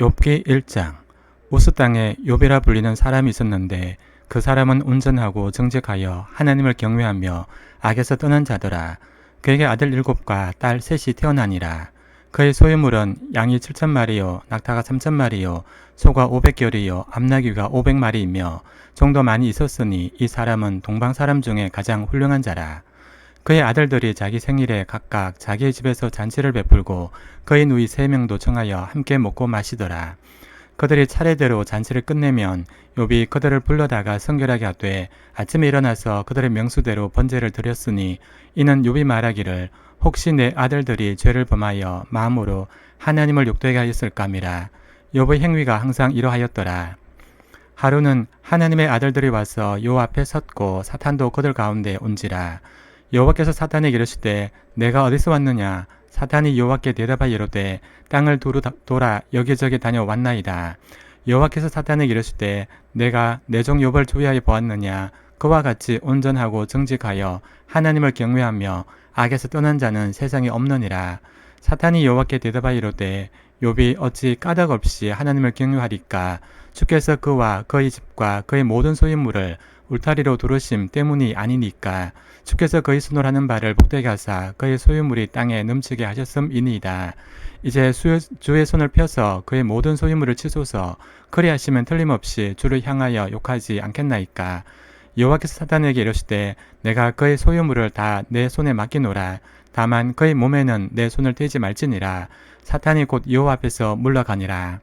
욥기 1장 우스 땅에 욥이라 불리는 사람이 있었는데 그 사람은 온전하고 정직하여 하나님을 경외하며 악에서 떠난 자더라. 그에게 아들 일곱과 딸 셋이 태어나니라. 그의 소유물은 양이 7천 마리요, 낙타가 3천 마리요, 소가 500결이요, 암나귀가 500마리이며 정도 많이 있었으니 이 사람은 동방 사람 중에 가장 훌륭한 자라. 그의 아들들이 자기 생일에 각각 자기의 집에서 잔치를 베풀고 그의 누이 세 명도 청하여 함께 먹고 마시더라. 그들이 차례대로 잔치를 끝내면 욥이 그들을 불러다가 성결하게 하되 아침에 일어나서 그들의 명수대로 번제를 드렸으니 이는 욥이 말하기를 혹시 내 아들들이 죄를 범하여 마음으로 하나님을 욕되게 하였을까미라. 욥의 행위가 항상 이러하였더라. 하루는 하나님의 아들들이 와서 요 앞에 섰고 사탄도 그들 가운데 온지라. 여호와께서 사탄에게 이르시되 내가 어디서 왔느냐? 사탄이 여호와께 대답하여 이르되 땅을 두루 다- 돌아 여기저기 다녀왔나이다. 여호와께서 사탄에게 이르시되 내가 내종 욥을 주의하여 보았느냐? 그와 같이 온전하고 정직하여 하나님을 경외하며 악에서 떠난 자는 세상에 없느니라. 사탄이 여호와께 대답하여 이르되 욥이 어찌 까닭 없이 하나님을 경외하리까? 주께서 그와 그의 집과 그의 모든 소유물을 울타리로 두르심 때문이 아니니까 주께서 그의 손을 하는 바를 복되게 하사 그의 소유물이 땅에 넘치게 하셨음이니이다. 이제 수, 주의 손을 펴서 그의 모든 소유물을 치소서 그리하시면 틀림없이 주를 향하여 욕하지 않겠나이까. 여호와께서 사탄에게 이르시되 내가 그의 소유물을 다 내 손에 맡기노라. 다만 그의 몸에는 내 손을 떼지 말지니라. 사탄이 곧 여호와 앞에서 물러가니라.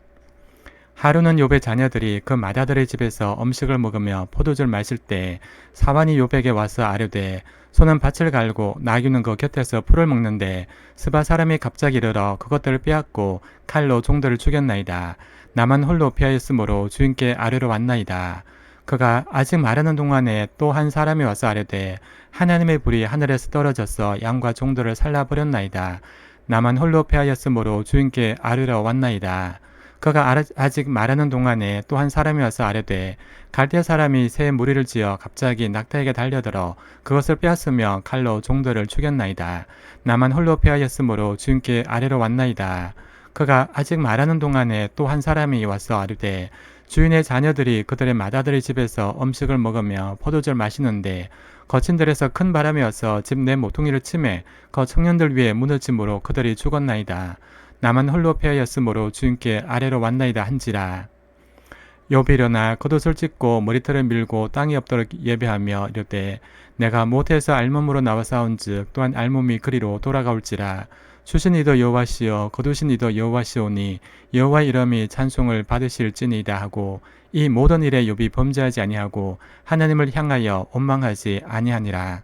하루는 욥의 자녀들이 그 마다들의 집에서 음식을 먹으며 포도주를 마실 때 사환이 욥에게 와서 아뢰되 소는 밭을 갈고 나귀는 그 곁에서 풀을 먹는데 스바 사람이 갑자기 이르러 그것들을 빼앗고 칼로 종들을 죽였나이다. 나만 홀로 피하였으므로 주인께 아뢰러 왔나이다. 그가 아직 말하는 동안에 또 한 사람이 와서 아뢰되 하나님의 불이 하늘에서 떨어져서 양과 종들을 살라버렸나이다. 나만 홀로 패하였으므로 주인께 아뢰러 왔나이다. 그가 아직 말하는 동안에 또 한 사람이 와서 아뢰되 갈대 사람이 새 무리를 지어 갑자기 낙타에게 달려들어 그것을 빼앗으며 칼로 종들을 죽였나이다. 나만 홀로 패하였으므로 주인께 아래로 왔나이다. 그가 아직 말하는 동안에 또 한 사람이 와서 아뢰되 주인의 자녀들이 그들의 맏아들의 집에서 음식을 먹으며 포도주를 마시는데 거친 들에서 큰 바람이 와서 집 내 모퉁이를 치매 그 청년들 위에 무너짐으로 그들이 죽었나이다. 나만 홀로 패하였으므로 주인께 아래로 왔나이다 한지라. 욥이 일어나 겉옷을 찢고 머리털을 밀고 땅이 없도록 예배하며 이르되 내가 못해서 알몸으로 나와 싸운즉 또한 알몸이 그리로 돌아가올지라 주신 이도 여호와시여 거두신 이도 여호와시오니 여호와의 이름이 찬송을 받으실지니이다 하고 이 모든 일에 욥이 범죄하지 아니하고 하나님을 향하여 원망하지 아니하니라